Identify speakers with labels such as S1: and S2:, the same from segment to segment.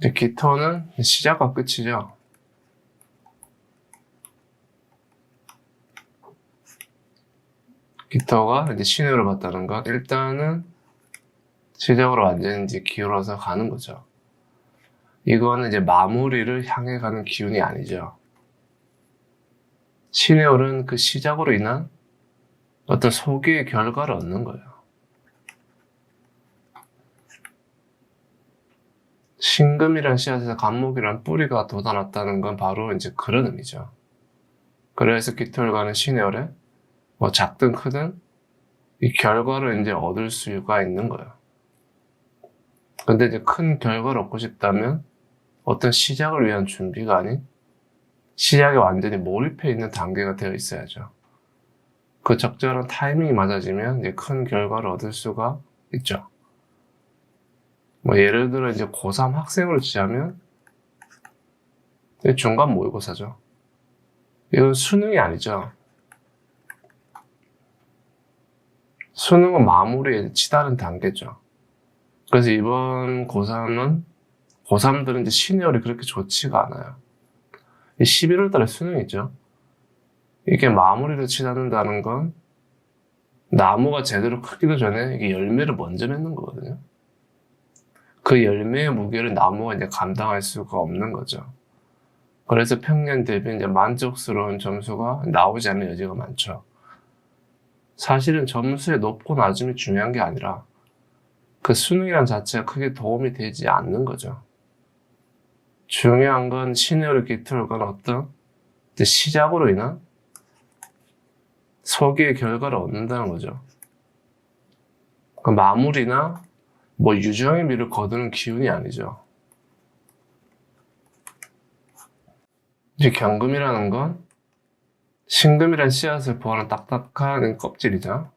S1: 이제 기토는 시작과 끝이죠. 기토가 이제 신호를 받다는 것. 일단은 시작으로 완전히 기울어서 가는 거죠. 이거는 이제 마무리를 향해 가는 기운이 아니죠. 신해월은 그 시작으로 인한 어떤 소기의 결과를 얻는 거예요. 신금이란 씨앗에서 간목이란 뿌리가 돋아났다는 건 바로 이제 그런 의미죠. 그래서 기토일과는 신해월에 뭐 작든 크든 이 결과를 이제 얻을 수가 있는 거예요. 근데 이제 큰 결과를 얻고 싶다면 어떤 시작을 위한 준비가 아닌 시작에 완전히 몰입해 있는 단계가 되어 있어야죠. 그 적절한 타이밍이 맞아지면 이제 큰 결과를 얻을 수가 있죠. 뭐 예를 들어 이제 고3 학생으로 치자면 중간 모의고사죠. 이건 수능이 아니죠. 수능은 마무리에 치다는 단계죠. 그래서 이번 고3은 고3들은 이제 시니어리 그렇게 좋지가 않아요. 11월 달에 수능이죠. 이게 마무리를 치닫는다는 건 나무가 제대로 크기도 전에 이게 열매를 먼저 맺는 거거든요. 그 열매의 무게를 나무가 이제 감당할 수가 없는 거죠. 그래서 평년 대비 이제 만족스러운 점수가 나오지 않는 여지가 많죠. 사실은 점수의 높고 낮음이 중요한 게 아니라 그 수능이란 자체가 크게 도움이 되지 않는 거죠. 중요한 건 신의를 깃털건 어떤 시작으로 인한 소기의 결과를 얻는다는 거죠. 그 마무리나 뭐 유정의 미를 거두는 기운이 아니죠. 이제 경금이라는 건 신금이란 씨앗을 보하는 딱딱한 껍질이죠.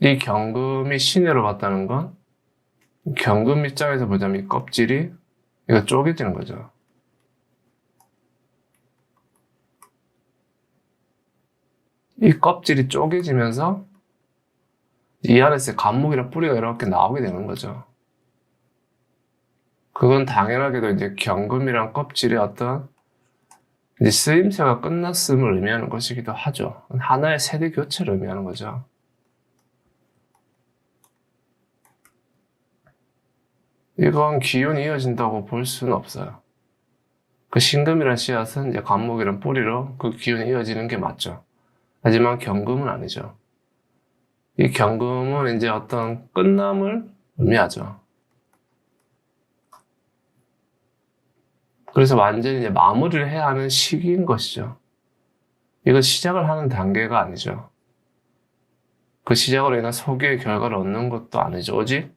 S1: 이 경금이 신의로 봤다는 건 경금 입장에서 보자면 이 껍질이 이거 쪼개지는 거죠. 이 껍질이 쪼개지면서 이 안에서 감목이랑 뿌리가 이렇게 나오게 되는 거죠. 그건 당연하게도 이제 경금이랑 껍질의 어떤 이제 쓰임새가 끝났음을 의미하는 것이기도 하죠. 하나의 세대 교체를 의미하는 거죠. 이건 기운이 이어진다고 볼 수는 없어요. 그 신금이란 씨앗은 이제 간목이란 뿌리로 그 기운이 이어지는 게 맞죠. 하지만 경금은 아니죠. 이 경금은 이제 어떤 끝남을 의미하죠. 그래서 완전히 이제 마무리를 해야 하는 시기인 것이죠. 이건 시작을 하는 단계가 아니죠. 그 시작으로 인한 소기의 결과를 얻는 것도 아니죠. 오직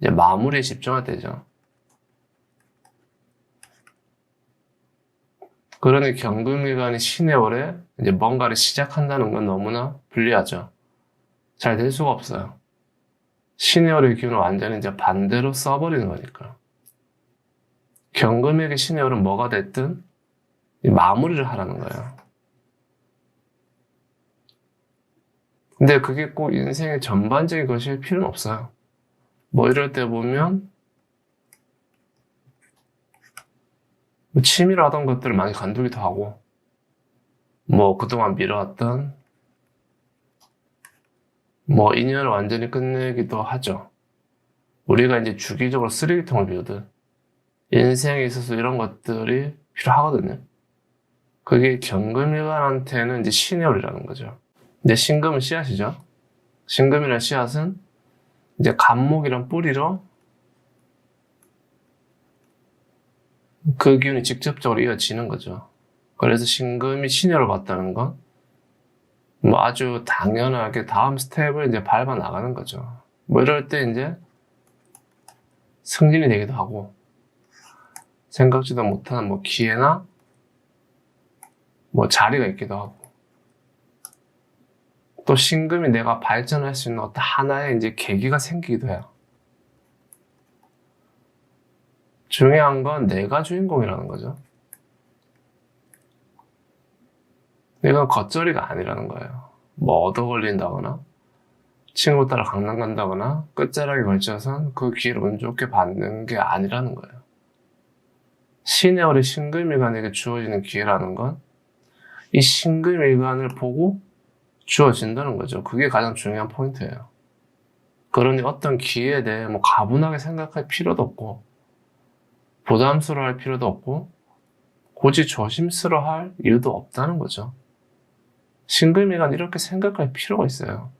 S1: 이제 마무리에 집중할 때죠. 그러니 경금일간이 신의 월에 이제 뭔가를 시작한다는 건 너무나 불리하죠. 잘 될 수가 없어요. 월의 기운을 완전히 이제 반대로 써버리는 거니까. 경금에게 월은 뭐가 됐든 이 마무리를 하라는 거예요. 근데 그게 꼭 인생의 전반적인 것일 필요는 없어요. 뭐 이럴 때 보면 뭐 취미로 하던 것들을 많이 간두기도 하고 뭐 그동안 미뤄왔던 뭐 인연을 완전히 끝내기도 하죠. 우리가 이제 주기적으로 쓰레기통을 비우듯 인생에 있어서 이런 것들이 필요하거든요. 그게 경금일관한테는 이제 신의 올이라는 거죠. 근데 신금은 씨앗이죠. 신금이라는 씨앗은 이제 간목이란 뿌리로 그 기운이 직접적으로 이어지는 거죠. 그래서 신금이 신여를 받다는 건 뭐 아주 당연하게 다음 스텝을 이제 밟아 나가는 거죠. 뭐 이럴 때 이제 승진이 되기도 하고 생각지도 못한 뭐 기회나 뭐 자리가 있기도 하고 또 신금이 내가 발전할 수 있는 어떤 하나의 이제 계기가 생기기도 해요. 중요한 건 내가 주인공이라는 거죠. 이건 겉절이가 아니라는 거예요. 뭐 얻어 걸린다거나 친구 따라 강남 간다거나 끝자락에 걸쳐선 그 기회를 운 좋게 받는 게 아니라는 거예요. 신의 어리 신금일간에게 주어지는 기회라는 건 이 신금일간을 보고 주어진다는 거죠. 그게 가장 중요한 포인트예요. 그러니 어떤 기회에 대해 뭐 가분하게 생각할 필요도 없고 부담스러워할 필요도 없고 굳이 조심스러워할 이유도 없다는 거죠. 신금이간 이렇게 생각할 필요가 있어요.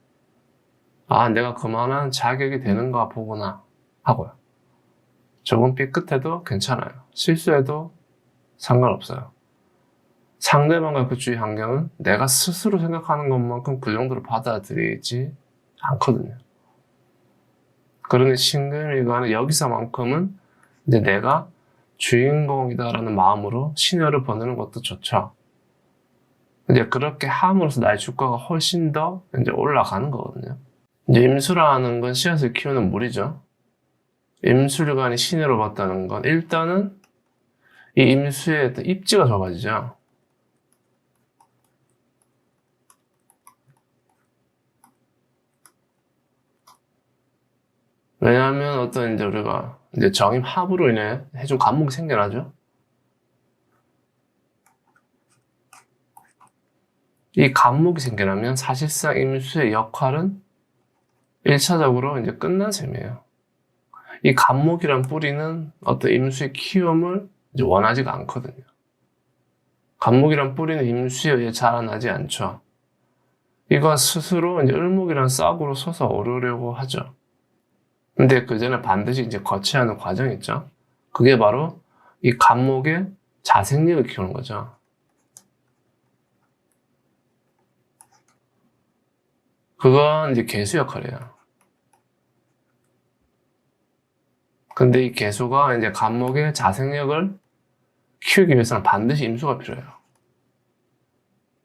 S1: 아, 내가 그만한 자격이 되는가 보구나 하고요. 조금 삐끗해도 괜찮아요. 실수해도 상관없어요. 상대방과 그 주위 환경은 내가 스스로 생각하는 것만큼 그 정도로 받아들이지 않거든요. 그러니 신금일간은 여기서만큼은 이제 내가 주인공이다라는 마음으로 신여를 보내는 것도 좋죠. 이제 그렇게 함으로써 나의 주가가 훨씬 더 이제 올라가는 거거든요. 이제 임수라는 건 씨앗을 키우는 물이죠. 임수류관이 신여로 봤다는 건 일단은 이 임수의 입지가 좁아지죠. 왜냐하면 어떤 이제 우리가 이제 정임 합으로 인해 해준 과목이 생겨나죠. 이 과목이 생겨나면 사실상 임수의 역할은 1차적으로 이제 끝난 셈이에요. 이 감목이란 뿌리는 어떤 임수의 키움을 이제 원하지가 않거든요. 감목이란 뿌리는 임수에 의해 자라나지 않죠. 이거 스스로 이제 을목이란 싹으로 솟아 오르려고 하죠. 근데 그 전에 반드시 이제 거쳐야 하는 과정이 있죠. 그게 바로 이 감목의 자생력을 키우는 거죠. 그건 이제 개수 역할이에요. 근데 이 개수가 이제 감목의 자생력을 키우기 위해서는 반드시 임수가 필요해요.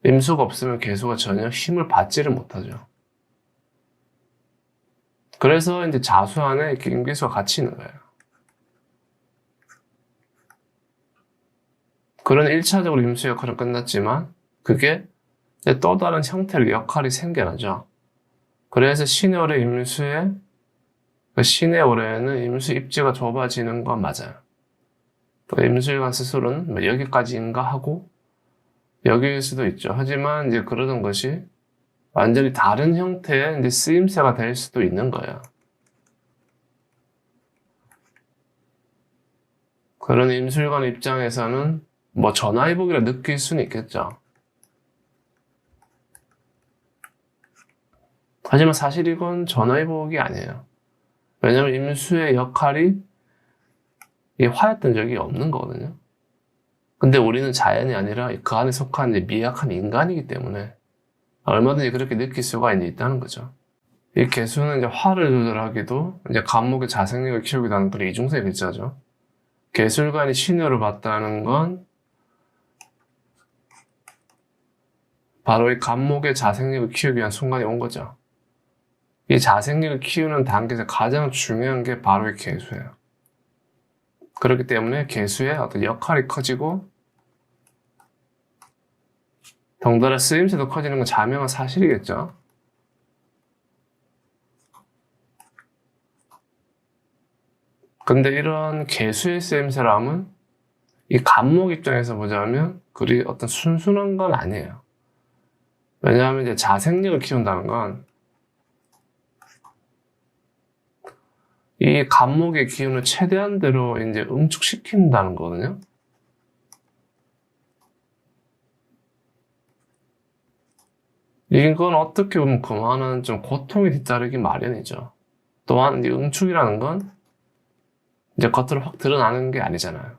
S1: 임수가 없으면 개수가 전혀 힘을 받지를 못하죠. 그래서 이제 자수 안에 임계수가 같이 있는 거예요. 그런 1차적으로 임수 역할은 끝났지만 그게 또 다른 형태의 역할이 생겨나죠. 그래서 신의 올해 임수의 그 신의 올해는 임수 입지가 좁아지는 건 맞아요. 또 임수일관 스스로는 뭐 여기까지인가 하고 여기일 수도 있죠. 하지만 이제 그러던 것이 완전히 다른 형태의 이제 쓰임새가 될 수도 있는 거예요. 그런 임술관 입장에서는 뭐 전화위복이라 느낄 수는 있겠죠. 하지만 사실 이건 전화위복이 아니에요. 왜냐하면 임수의 역할이 화였던 적이 없는 거거든요. 근데 우리는 자연이 아니라 그 안에 속한 미약한 인간이기 때문에 얼마든지 그렇게 느낄 수가 있다는 거죠. 이 개수는 이제 화를 조절하기도 이제 감목의 자생력을 키우기도 하는 그런 이중성의 글자죠. 개술관이 신호를 봤다는 건 바로 이 감목의 자생력을 키우기 위한 순간이 온 거죠. 이 자생력을 키우는 단계에서 가장 중요한 게 바로 이 개수예요. 그렇기 때문에 개수의 어떤 역할이 커지고 덩달아 쓰임새도 커지는 건 자명한 사실이겠죠. 근데 이런 개수의 쓰임새람은 이 감목 입장에서 보자면 그리 어떤 순순한 건 아니에요. 왜냐하면 이제 자생력을 키운다는 건 이 감목의 기운을 최대한대로 이제 응축시킨다는 거거든요. 이건 어떻게 보면 그만한 좀 고통이 뒤따르기 마련이죠. 또한 이 응축이라는 건 이제 겉으로 확 드러나는 게 아니잖아요.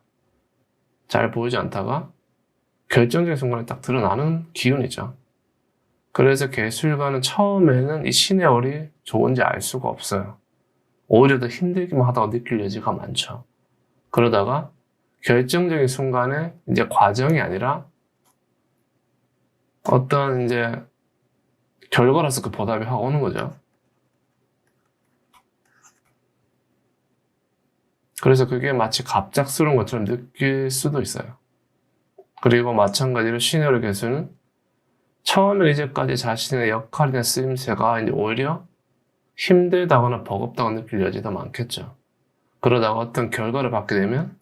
S1: 잘 보이지 않다가 결정적인 순간에 딱 드러나는 기운이죠. 그래서 개술가는 처음에는 이 신의 얼이 좋은지 알 수가 없어요. 오히려 더 힘들기만 하다가 느낄 여지가 많죠. 그러다가 결정적인 순간에 이제 과정이 아니라 어떤 이제 결과로서 그 보답이 확 오는 거죠. 그래서 그게 마치 갑작스러운 것처럼 느낄 수도 있어요. 그리고 마찬가지로 신혈의 개수는 처음에 이제까지 자신의 역할이나 쓰임새가 이제 오히려 힘들다거나 버겁다고 느낄 여지도 많겠죠. 그러다가 어떤 결과를 받게 되면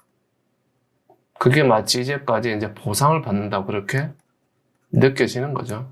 S1: 그게 마치 이제까지 이제 보상을 받는다고 그렇게 느껴지는 거죠.